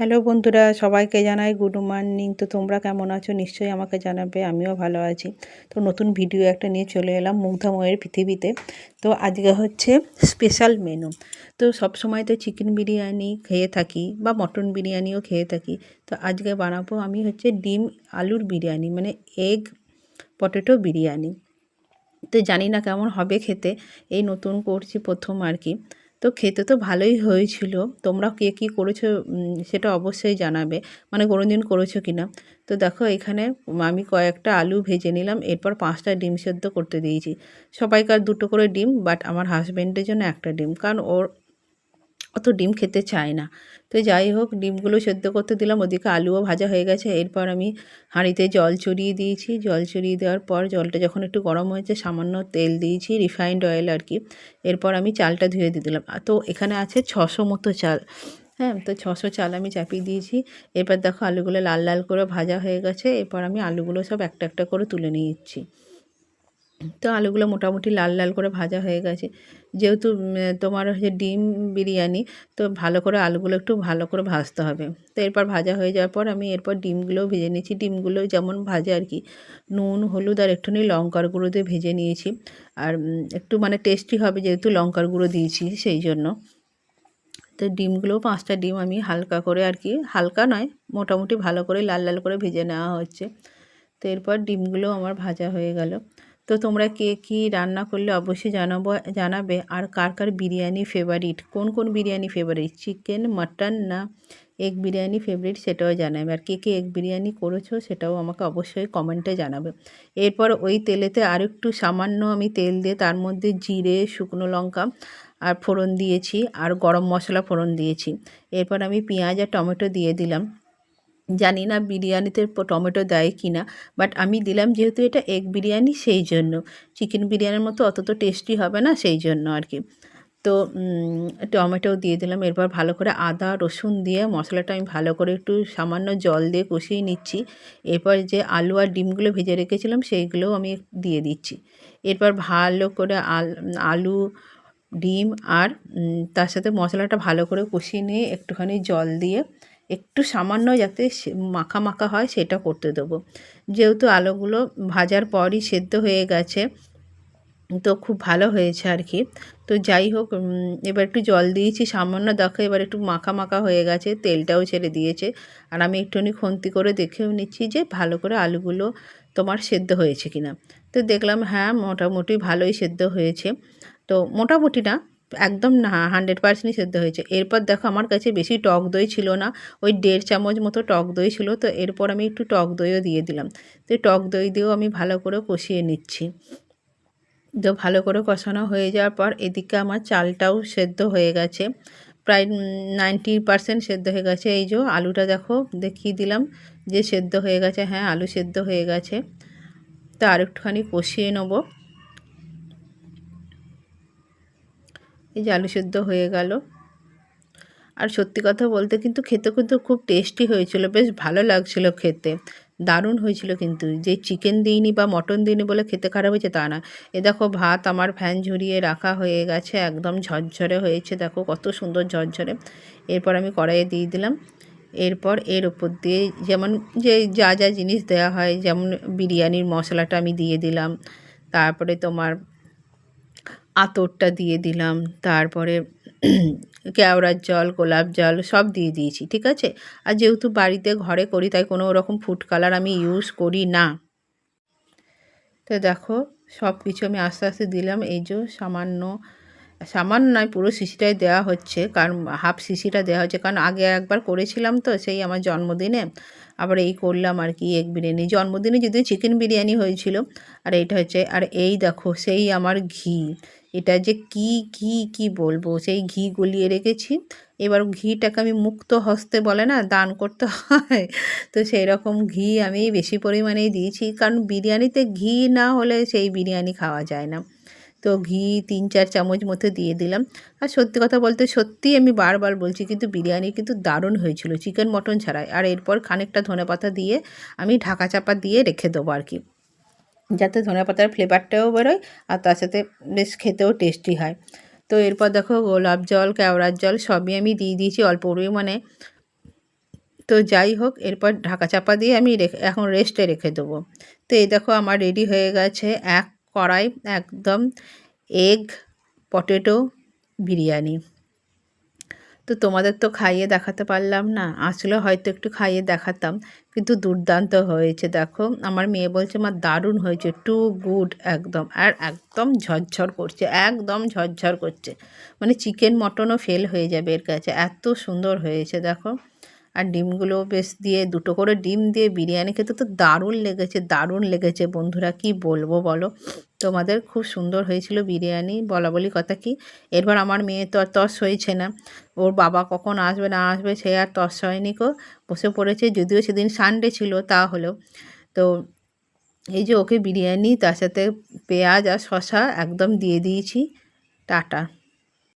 Hello বন্ধুরা, সবাইকে জানাই গুড মর্নিং। তো তোমরা কেমন আছো? নিশ্চয়ই আমাকে জানাবে, আমিও ভালো আছি। তো নতুন ভিডিও একটা নিয়ে চলে এলাম মুগ্ধাময়ের পৃথিবীতে। তো আজকে হচ্ছে স্পেশাল মেনু তো সব সময় তো চিকেন বিরিয়ানি খেয়ে থাকি বা মটন বিরিয়ানিও খেয়ে থাকি। তো আজকে বানাবো আমি হচ্ছে ডিম আলুর বিরিয়ানি মানে এগ পটেটো বিরিয়ানি। তো জানি না কেমন হবে খেতে, এই নতুন করছি প্রথম আর কি। তো খেতে তো ভালোই হয়েছিল। তোমরা কে কী করেছ সেটা অবশ্যই জানাবে। মানে কোনো দিন করেছ কি না তো দেখো, এখানে আমি কয়েকটা আলু ভেজে নিলাম। এরপর পাঁচটা ডিম সেদ্ধ করতে দিয়েছি। সবাইকার দুটো করে ডিম বাট আমার হাজব্যান্ডের জন্য একটা ডিম। কারণ ওর অত ডিম খেতে চায় না। তো যাই হোক, ডিমগুলো সেদ্ধ করতে দিলাম, ওদিকে আলুও ভাজা হয়ে গেছে। এরপর আমি হাঁড়িতে জল চড়িয়ে দিয়েছি। জল চড়িয়ে দেওয়ার পর জলটা যখন একটু গরম হয়েছে, সামান্য তেল দিয়েছি রিফাইন্ড অয়েল আর কি। এরপর আমি চালটা ধুয়ে দিয়ে দিলাম। তো এখানে আছে ছশো মতো চাল। হ্যাঁ তো ছশো চাল আমি চাপিয়ে দিয়েছি। এরপর দেখো আলুগুলো লাল লাল করে ভাজা হয়ে গেছে। এরপর আমি আলুগুলো সব একটা একটা করে তুলে নিয়েছি তো আলুগুলো মোটামুটি লাল লাল করে ভাজা হয়ে গেছে। যেহেতু তোমার হচ্ছে ডিম বিরিয়ানি, তো ভালো করে আলুগুলো একটু ভালো করে ভাজতে হবে। তো এরপর ভাজা হয়ে যাওয়ার পর আমি এরপর ডিমগুলোও ভেজে নিয়েছি। ডিমগুলো যেমন ভাজে আর কি, নুন, হলুদ আর একটুখানি লঙ্কার গুঁড়ো দিয়ে ভেজে নিয়েছি। আর একটু মানে টেস্টি হবে যেহেতু লঙ্কার গুঁড়ো দিয়েছি সেই জন্য। তো ডিমগুলো, পাঁচটা ডিম আমি হালকা করে আর কি, হালকা নয়, মোটামুটি ভালো করে লাল লাল করে ভেজে নেওয়া হচ্ছে। তো এরপর ডিমগুলো আমার ভাজা হয়ে গেল। তো তোমরা কে কী রান্না করলে অবশ্যই জানাব, জানাবে। আর কার কার বিরিয়ানি ফেভারিট কোন কোন বিরিয়ানি ফেভারিট চিকেন মাটন না এগ বিরিয়ানি ফেভারিট সেটাও জানাবে। আর কে কে এগ বিরিয়ানি করেছ সেটাও আমাকে অবশ্যই কমেন্টে জানাবে। এরপর ওই তেলেতে আরেকটু সামান্য আমি তেল দিয়ে তার মধ্যে জিরে, শুকনো লঙ্কা আর ফোড়ন দিয়েছি। আর গরম মশলা ফোড়ন দিয়েছি। এরপর আমি পেঁয়াজ আর টমেটো দিয়ে দিলাম। জানি না বিরিয়ানিতে টমেটো দেয় কি না বাট আমি দিলাম যেহেতু এটা এগ বিরিয়ানি সেই জন্য। চিকেন বিরিয়ানির মতো অত তো টেস্টি হবে না সেই জন্য আর কি। তো টমেটো দিয়ে দিলাম। এরপর ভালো করে আদা, রসুন দিয়ে মশলাটা আমি ভালো করে একটু সামান্য জল দিয়ে কষিয়ে নিচ্ছি। এরপর যে আলু আর ডিমগুলো ভেজে রেখেছিলাম সেইগুলোও আমি দিয়ে দিচ্ছি। এরপর ভালো করে আলু ডিম আর তার সাথে মশলাটা ভালো করে কষিয়ে নিয়ে একটুখানি জল দিয়ে একটু সামান্য যাতে মাখা মাখা হয় সেটা করতে দেবো। যেহেতু আলুগুলো ভাজার পরই সেদ্ধ হয়ে গেছে, তো খুব ভালো হয়েছে আর কি। তো যাই হোক এবার একটু জল দিয়েছি, সামান্য দেখো এবার একটু মাখা মাখা হয়ে গেছে, তেলটাও ছেড়ে দিয়েছে। আর আমি একটুখানি খন্তি করে দেখেও নিচ্ছি যে ভালো করে আলুগুলো তোমার সেদ্ধ হয়েছে কিনা। তো দেখলাম হ্যাঁ মোটামুটি ভালোই সেদ্ধ হয়েছে। তো মোটামুটি না একদম না, হান্ড্রেড পার্সেন্টই সেদ্ধ হয়েছে। এরপর দেখো আমার কাছে বেশি টক দই ছিল না, ওই দেড় চামচ মতো টক দই ছিল, তো এরপর আমি একটু টক দইও দিয়ে দিলাম। তো টক দই দিয়েও আমি ভালো করে কষিয়ে নিচ্ছি। তো ভালো করে কষানো হয়ে যাওয়ার পর এদিকে আমার চালটাও সেদ্ধ হয়ে গেছে। প্রায় নাইনটি পারসেন্ট সেদ্ধ হয়ে গেছে। এই যে আলুটা দেখো, দেখিয়ে দিলাম যে সেদ্ধ হয়ে গেছে। হ্যাঁ আলু সেদ্ধ হয়ে গেছে। তো আর একটুখানি কষিয়ে নেব। এই যে আলু সেদ্ধ হয়ে গেল। আর সত্যি কথা বলতে কিন্তু খেতে কিন্তু খুব টেস্টি হয়েছিল, বেশ ভালো লাগছিল খেতে। দারুণ হয়েছিল কিন্তু। যে চিকেন দিইনি বা মটন দিইনি বলে খেতে খারাপ হয়েছে তা না। এ দেখো ভাত আমার ফ্যান ঝরিয়ে রাখা হয়ে গেছে, একদম ঝরঝরে হয়েছে। দেখো কত সুন্দর ঝরঝরে। এরপর আমি কড়াইয়ে দিয়ে দিলাম। এরপর এর ওপর দিয়ে যেমন যে যা যা জিনিস দেওয়া হয়, যেমন বিরিয়ানির মশলাটা আমি দিয়ে দিলাম। তারপরে তোমার আতরটা দিয়ে দিলাম, তারপরে কেওড়ার জল, গোলাপ জল সব দিয়ে দিয়েছি, ঠিক আছে? আর যেহেতু বাড়িতে ঘরে করি, তাই কোনো রকম ফুড কালার আমি ইউজ করি না। তো দেখো, সব কিছু আমি আস্তে আস্তে দিলাম। এই যে সামান্য সামান্য নয়, পুরো শিশিটাই দেওয়া হচ্ছে, কারণ হাফ শিশিটা দেওয়া হচ্ছে। কারণ আগে একবার করেছিলাম তো, সেই আমার জন্মদিনে। আবার এই করলাম আর কি এগ বিরিয়ানি। জন্মদিনে যদিও চিকেন বিরিয়ানি হয়েছিল, আর এইটা হচ্ছে, আর এই দেখো, সেই আমার ঘি। এটা যে কি ঘি, কি বলব? সেই ঘি গলিয়ে রেখেছি। এবার ঘিটাকে আমি মুক্ত হস্তে বলে না, দান করতে হয়। তো সেই রকম ঘি আমি বেশি পরিমাণেই দিয়েছি। কারণ বিরিয়ানিতে ঘি না হলে সেই বিরিয়ানি খাওয়া যায় না। তো ঘি তিন, চার চামচ মতো দিয়ে দিলাম। আর সত্যি কথা বলতে সত্যিই আমি বারবার বলছি, কিন্তু বিরিয়ানি কিন্তু দারুণ হয়েছিল। চিকেন, মটন ছাড়াই। আর এরপর খানিকটা ধনে পাতা দিয়ে আমি ঢাকা চাপা দিয়ে রেখে দেবো আর কি। যাতে ধনে পাতার ফ্লেভারটাও বেরোয় আর তার সাথে বেশ খেতেও টেস্টি হয়। তো এরপর দেখো গোলাপ জল, কেওড়ার জল সবই আমি দিয়ে দিয়েছি অল্প পরিমাণে। তো যাই হোক, এরপর ঢাকা চাপা দিয়ে আমি এখন রেস্টে রেখে দেবো। তো এই দেখো আমার রেডি হয়ে গেছে এক কড়াই, একদম এগ পটেটো বিরিয়ানি। তো তোমাদের তো খাইয়ে দেখাতে পারলাম না। আসলে হয়তো একটু খাইয়ে দেখাতাম, কিন্তু দুর্দান্ত হয়েছে। দেখো, আমার মেয়ে বলছে আমার দারুণ হয়েছে টু গুড একদম। আর একদম ঝরঝর করছে, একদম ঝরঝর করছে। মানে চিকেন মটনও ফেল হয়ে যাবে এর কাছে। এত সুন্দর হয়েছে, দেখো। আর ডিমগুলো বেশ দিয়ে দুটো করে ডিম দিয়ে বিরিয়ানি খেতে তো দারুণ লেগেছে দারুণ লেগেছে বন্ধুরা, কি বলব বলো? তোমাদের খুব সুন্দর হয়েছিল বিরিয়ানি, বলা বলি কথা কি? এরপর আমার মেয়ে তো আর তস হয়েছে না। ওর বাবা কখন আসবে না আসবে সে আর তস হয়নি কো। বসে পড়েছে, যদিও সেদিন সানডে ছিল তা হলেও তো এই যে ওকে বিরিয়ানি, তার সাথে পেঁয়াজ আর শশা একদম দিয়ে দিয়েছি। টাটা।